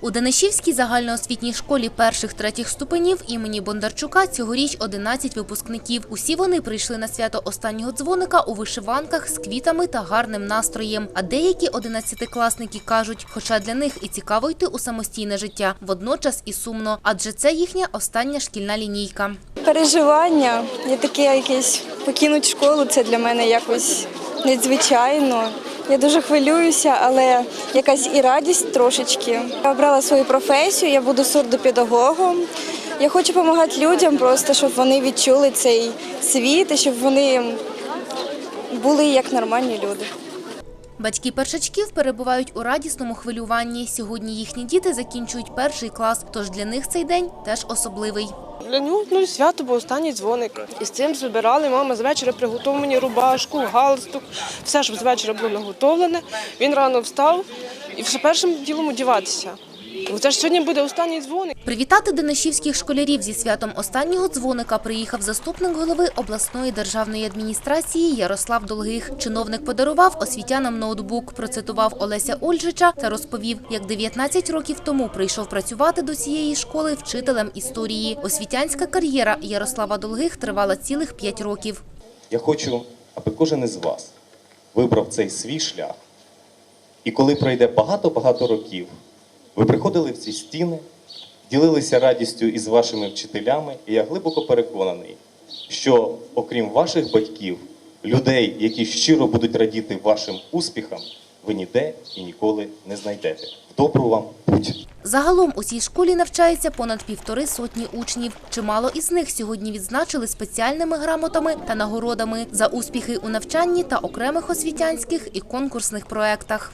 У Данишівській загальноосвітній школі перших-третіх ступенів імені Бондарчука цьогоріч 11 випускників. Усі вони прийшли на свято останнього дзвоника у вишиванках з квітами та гарним настроєм. А деякі одинадцятикласники кажуть, хоча для них і цікаво йти у самостійне життя, водночас і сумно, адже це їхня остання шкільна лінійка. Переживання є таке якесь покинути школу. Це для мене якось надзвичайно. Я дуже хвилююся, але якась і радість трошечки. Я обрала свою професію, я буду сурдопедагогом. Я хочу допомагати людям, просто щоб вони відчули цей світ і щоб вони були як нормальні люди. Батьки першачків перебувають у радісному хвилюванні. Сьогодні їхні діти закінчують перший клас, тож для них цей день теж особливий. Для нього ну, свято бо останній дзвоник. І з цим збирали. Мама з вечора приготувала мені рубашку, галстук, все, щоб з вечора було наготовлене. Він рано встав і все першим ділом одягатися. Це ж сьогодні буде останній дзвоник. Привітати денишівських школярів зі святом останнього дзвоника приїхав заступник голови обласної державної адміністрації Ярослав Долгих. Чиновник подарував освітянам ноутбук, процитував Олеся Ольжича та розповів, як 19 років тому прийшов працювати до цієї школи вчителем історії. Освітянська кар'єра Ярослава Долгих тривала цілих 5 років. Я хочу, аби кожен із вас вибрав цей свій шлях. І коли пройде багато-багато років, ви приходили в ці стіни, ділилися радістю із вашими вчителями, і я глибоко переконаний, що окрім ваших батьків, людей, які щиро будуть радіти вашим успіхам, ви ніде і ніколи не знайдете. Добру вам путь! Загалом у цій школі навчається понад півтори сотні учнів. Чимало із них сьогодні відзначили спеціальними грамотами та нагородами за успіхи у навчанні та окремих освітянських і конкурсних проектах.